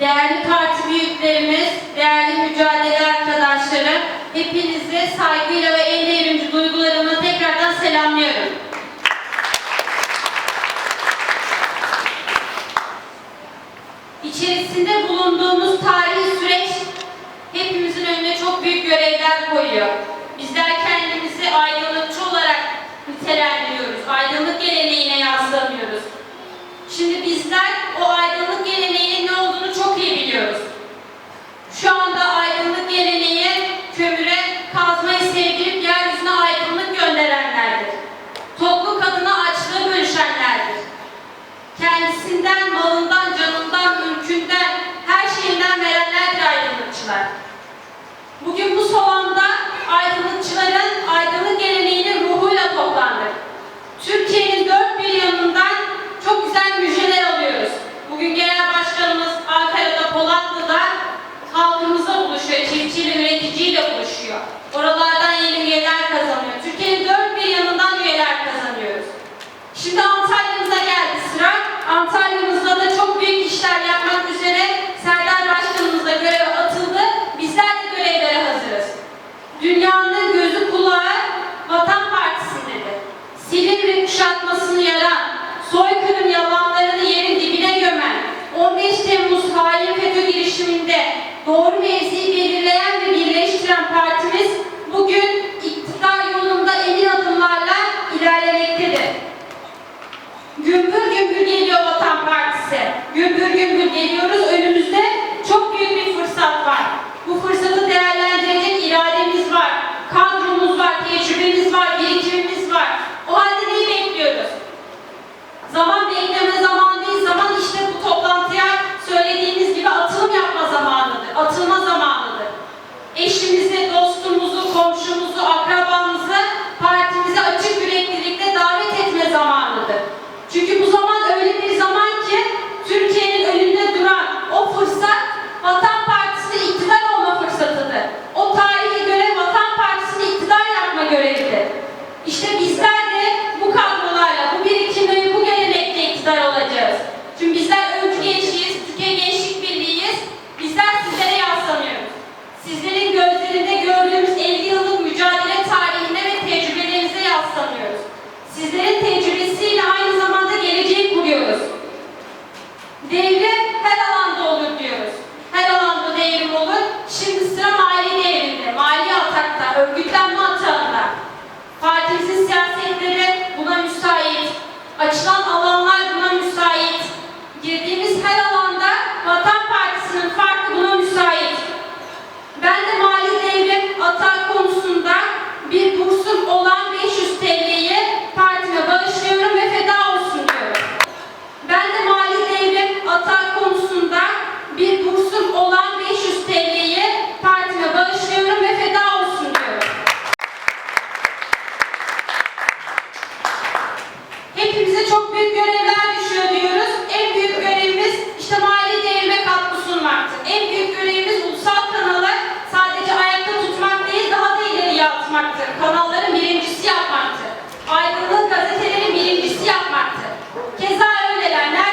Değerli parti büyüklerimiz, değerli mücadele arkadaşlarım, hepinize saygıyla ve en devrimci duygularımla tekrardan selamlıyorum. İçerisinde bulunduğumuz tarihi süreç hepimizin önüne çok büyük görevler koyuyor. Şimdi bizler o aydınlık geleneğinin ne olduğunu çok iyi biliyoruz. Şu anda aydınlık geleneği kömüre kazmayı sevdirip yeryüzüne aydınlık gönderenlerdir. Toplu kadına açlığı bölüşenlerdir. Kendisinden, malından, canından, mülkünden, her şeyinden verenlerdir aydınlıkçılar. Bugün bu salonda aydınlıkçıların aydınlık geleneğinin kuşatmasını yaran, soykırım yalanlarını yerin dibine gömen, 15 Temmuz hain FETÖ girişiminde doğru mevziyi belirleyen ve birleştiren partimiz bugün iktidar yolunda emin adımlarla ilerlemektedir. Gümbür gümbür geliyor Vatan Partisi. Gümbür gümbür geliyoruz. Zaman bekleme Devrim her alanda olur diyoruz. Her alanda devrim olur. Şimdi sıra mali devrimde, mali atakta, örgütlenme çok büyük görevler düşüyor diyoruz. En büyük görevimiz işte mali değerime katkı sunmaktır. En büyük görevimiz ulusal kanalı sadece ayakta tutmak değil daha da ileriye atmaktır. Kanalların birincisi yapmaktır. Aydınlık gazetelerin birincisi yapmaktır. Keza öyleler.